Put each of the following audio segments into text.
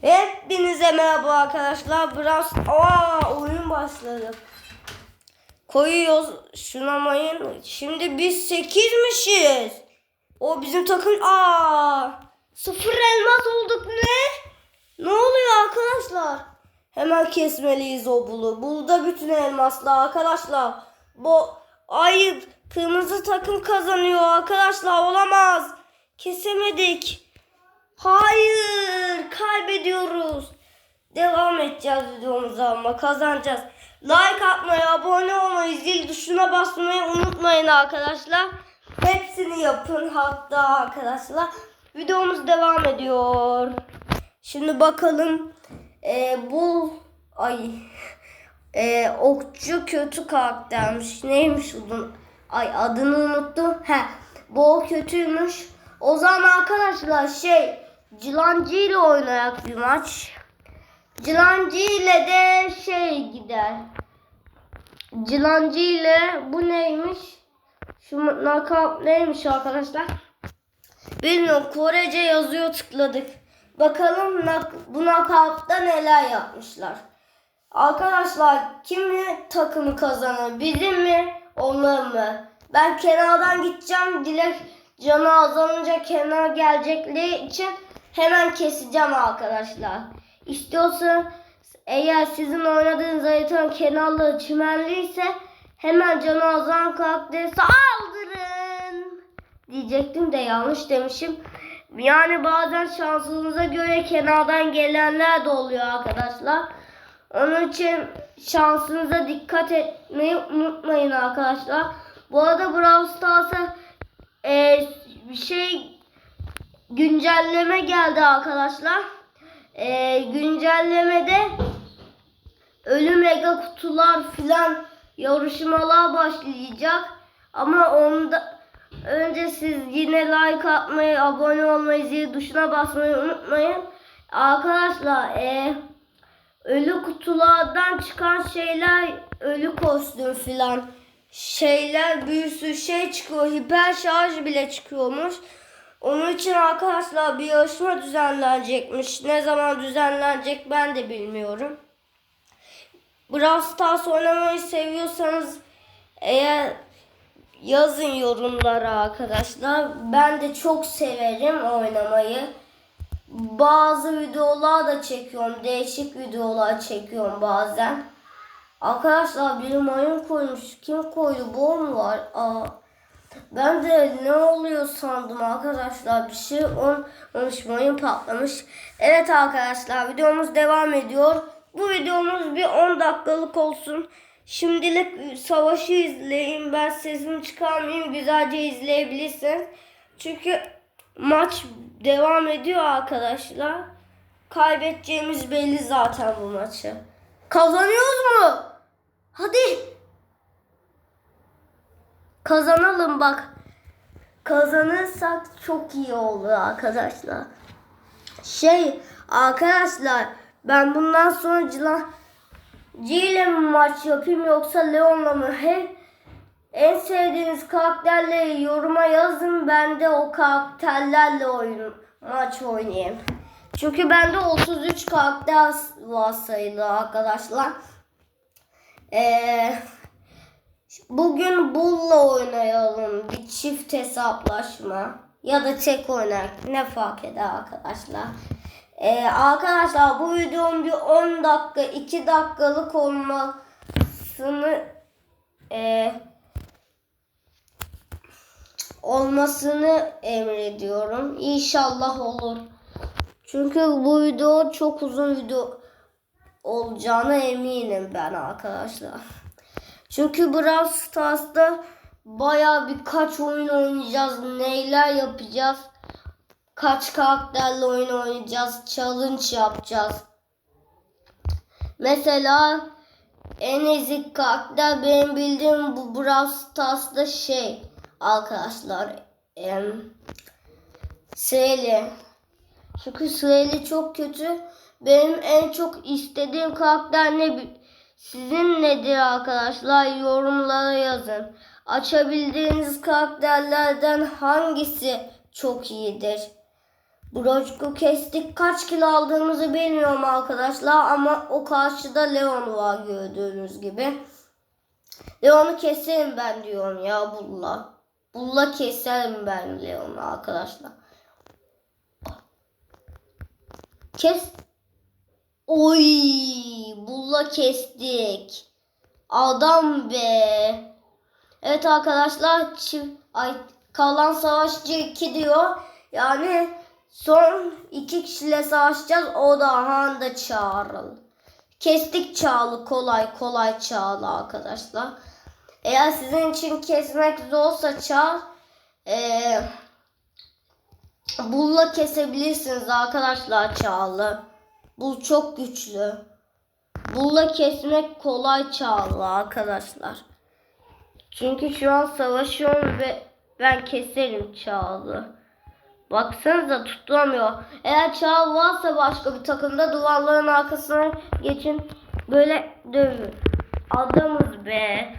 Hepinize merhaba arkadaşlar. Biraz aa oyun başladı. Koyuyoruz şuna mayın. Şimdi biz 8'mişiz. O bizim takım aa sıfır elmas olduk ne? Ne oluyor arkadaşlar? Hemen kesmeliyiz o bulu. Bulda bütün elmaslar arkadaşlar. Bu ay kırmızı takım kazanıyor arkadaşlar olamaz. Kesemedik. Hayır kaybediyoruz. Devam edeceğiz videomuza ama kazanacağız. Like atmayı, abone olmayı, zil tuşuna basmayı unutmayın arkadaşlar. Hepsini yapın hatta arkadaşlar. Videomuz devam ediyor. Şimdi bakalım. Ee, bu ay ee, okçu kötü karaktermiş. Neymiş bunun? Ay adını unuttum. He, bu kötüymüş. O zaman arkadaşlar şey Cilancı ile oynayak bir maç. Cilancı ile de şey gider. Cilancı ile bu neymiş? Şu nakap neymiş arkadaşlar? Bilmiyorum Korece yazıyor tıkladık. Bakalım bu nakapta neler yapmışlar. Arkadaşlar kimin takımı kazanır? Bizim mi? Onların mı? Ben kenardan gideceğim. Dilek canı azalınca kenar gelecekleri için hemen keseceğim arkadaşlar. İstiyorsa eğer sizin oynadığınız haritanın kenarları çimenliyse hemen canı azalan karakteri saldırın diyecektim de yanlış demişim. Yani bazen şansınıza göre kenardan gelenler de oluyor arkadaşlar. Onun için şansınıza dikkat etmeyi unutmayın arkadaşlar. Bu arada Brawl Stars'a e, bir şey güncelleme geldi arkadaşlar. E, güncellemede ölü mega kutular filan yarışmalar başlayacak. Ama onda önce siz yine like atmayı, abone olmayı, zil tuşuna basmayı unutmayın. Arkadaşlar eee ölü kutulardan çıkan şeyler ölü kostüm filan şeyler bir sürü şey çıkıyor. Hiper şarj bile çıkıyormuş. Onun için arkadaşlar bir yarışma düzenlenecekmiş. Ne zaman düzenlenecek ben de bilmiyorum. Brawl Stars oynamayı seviyorsanız eğer yazın yorumlara arkadaşlar. Ben de çok severim oynamayı. Bazı videolar da çekiyorum. Değişik videolar çekiyorum bazen. Arkadaşlar bir mayın koymuş. Kim koydu? Bu mu var? Aa. Ben de ne oluyor sandım arkadaşlar. Bir şey olmuş mayın patlamış. Evet arkadaşlar videomuz devam ediyor. Bu videomuz bir 10 dakikalık olsun. Şimdilik savaşı izleyin. Ben sesimi çıkarmayayım. Güzelce izleyebilirsiniz. Çünkü maç devam ediyor arkadaşlar. Kaybedeceğimiz belli zaten bu maçı. Kazanıyoruz mu? Hadi. Kazanalım bak. Kazanırsak çok iyi olur arkadaşlar. Şey arkadaşlar ben bundan sonra Cilan ile mi maç yapayım yoksa Leon'la mı? Hep en sevdiğiniz karakterleri yoruma yazın. Ben de o karakterlerle oyun maç oynayayım. Çünkü bende 33 karakter var sayılı arkadaşlar. Ee, bugün Bull'la oynayalım. Bir çift hesaplaşma. Ya da tek oynar. Ne fark eder arkadaşlar. Ee, arkadaşlar bu videonun bir 10 dakika 2 dakikalık olmasını e, olmasını emrediyorum. İnşallah olur. Çünkü bu video çok uzun video olacağına eminim ben arkadaşlar. Çünkü Brawl Stars'ta baya birkaç oyun oynayacağız. Neyler yapacağız. Kaç karakterle oyun oynayacağız. Challenge yapacağız. Mesela en ezik karakter benim bildiğim bu Brawl Stars'ta şey arkadaşlar. Em, Seli. Çünkü Seli çok kötü. Benim en çok istediğim karakter ne? Sizin nedir arkadaşlar? Yorumlara yazın. Açabildiğiniz karakterlerden hangisi çok iyidir? Broşku kestik. Kaç kilo aldığımızı bilmiyorum arkadaşlar ama o karşıda Leon var gördüğünüz gibi. Leon'u keserim ben diyorum ya bulla. Bulla keserim ben Leon'u arkadaşlar. Kes. Oy, bulla kestik. Adam be. Evet arkadaşlar ay kalan savaşçı 2 diyor. Yani son iki kişiyle savaşacağız. O da Handa Çağrıl. Kestik Çağlı kolay kolay Çağlı arkadaşlar. Eğer sizin için kesmek zorsa Çağ eee bulla kesebilirsiniz arkadaşlar Çağlı. Bul çok güçlü. Bulla kesmek kolay Çağlı arkadaşlar. Çünkü şu an savaşıyorum ve ben keserim Çağlı. Baksanıza tutamıyor. Eğer Çağ varsa başka bir takımda duvarların arkasına geçin. Böyle dövün. Adamız be.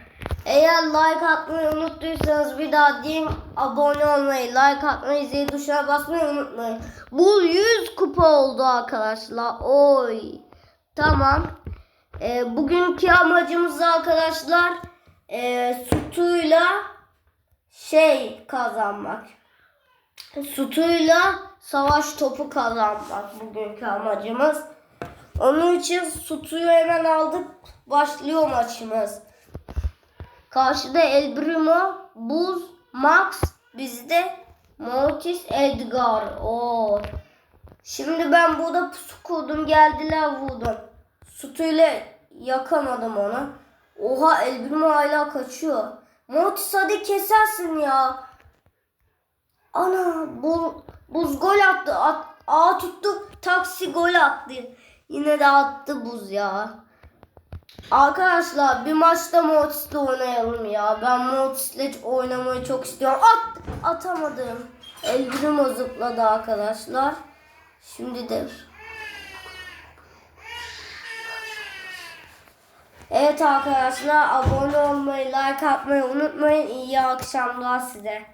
Eğer like atmayı unuttuysanız bir daha diyeyim abone olmayı, like atmayı, zil tuşuna basmayı unutmayın. Bu 100 kupa oldu arkadaşlar. Oy. Tamam. Ee, bugünkü amacımız arkadaşlar e, sütuyla şey kazanmak. Sütuyla savaş topu kazanmak bugünkü amacımız. Onun için sütüyü hemen aldık. Başlıyor maçımız. Karşıda El Primo, Buz, Max, bizde Mortis, Edgar. Oo. Şimdi ben burada pusu kurdum geldiler vurdum. Sütüyle yakamadım onu. Oha El Primo hala kaçıyor. Mortis hadi kesersin ya. Ana bu, buz gol attı. At, A tuttu. Taksi gol attı. Yine de attı buz ya. Arkadaşlar bir maçta Mortis'le oynayalım ya. Ben Mortis'le oynamayı çok istiyorum. At! Atamadım. Elbirim zıpladı arkadaşlar. Şimdi de Evet arkadaşlar abone olmayı, like atmayı unutmayın. İyi akşamlar size.